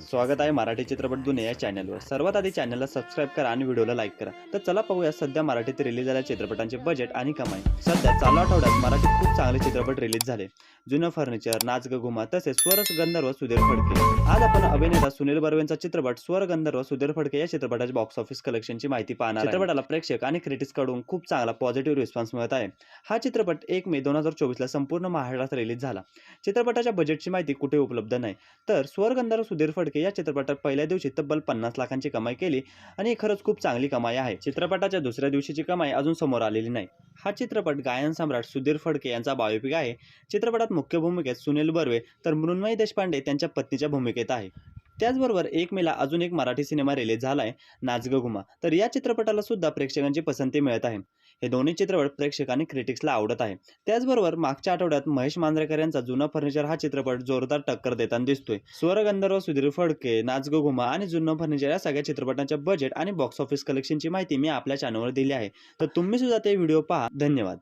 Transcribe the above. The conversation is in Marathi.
स्वागत आहे मराठी चित्रपट दुनिया या चॅनलवर सर्वात आधी चॅनलला सबस्क्राईब करा आणि व्हिडिओला लाईक करा. तर चला पाहूया सध्या मराठीत रिलीज झालेल्या चित्रपटांचे बजेट आणि कमाई. सध्या चालू आठवड्यात मराठीत खूप चांगले चित्रपट रिलीज झाले. जुनं फर्निचर नाच ग घुमा तसेच स्वर गंधर्व सुधीर फडके. आज आपण अभिनेता सुनील बर्वेंचा चित्रपट स्वर गंधर्व सुधीर फडके या चित्रपटाच्या बॉक्स ऑफिस कलेक्शनची माहिती पाहणार. चित्रपटाला प्रेक्षक आणि क्रिटिक्सकडून खूप चांगला पॉझिटिव्ह रिस्पॉन्स मिळत आहे. हा चित्रपट एक मे दोन हजार चोवीसला संपूर्ण महाराष्ट्रात रिलीज झाला. चित्रपटाच्या बजेटची माहिती कुठे उपलब्ध नाही. तर स्वर्गंधर्व सुधीर फडके या चित्रपटात पहिल्या दिवशी तब्बल पन्नास लाखांची कमाई केली आणि ही खरंच खूप चांगली कमाई आहे. चित्रपटाच्या दुसऱ्या दिवशीची कमाई अजून समोर आलेली नाही. हा चित्रपट गायन सम्राट सुधीर फडके यांचा बायोपिक आहे. चित्रपटात मुख्य भूमिकेत सुनील बर्वे तर मृण्मयी देशपांडे त्यांच्या पत्नीच्या भूमिकेत आहे. त्याचबरोबर एक मेला अजून एक मराठी सिनेमा रिलीज झाला आहे नाचग घुमा. तर या चित्रपटाला सुद्धा प्रेक्षकांची पसंती मिळत आहे. हे दोन्ही चित्रपट प्रेक्षक आणि क्रिटिक्सला आवडत आहे. त्याचबरोबर मागच्या आठवड्यात महेश मांजरेकर यांचा जुना फर्निचर हा चित्रपट जोरदार टक्कर देताना दिसतोय. स्वरगंधर्व सुधीर फडके नाचग ग घुमा आणि जुनं फर्निचर या सगळ्या चित्रपटांच्या बजेट आणि बॉक्स ऑफिस कलेक्शनची माहिती मी आपल्या चॅनलवर दिली आहे. तर तुम्ही सुद्धा ते व्हिडिओ पहा. धन्यवाद.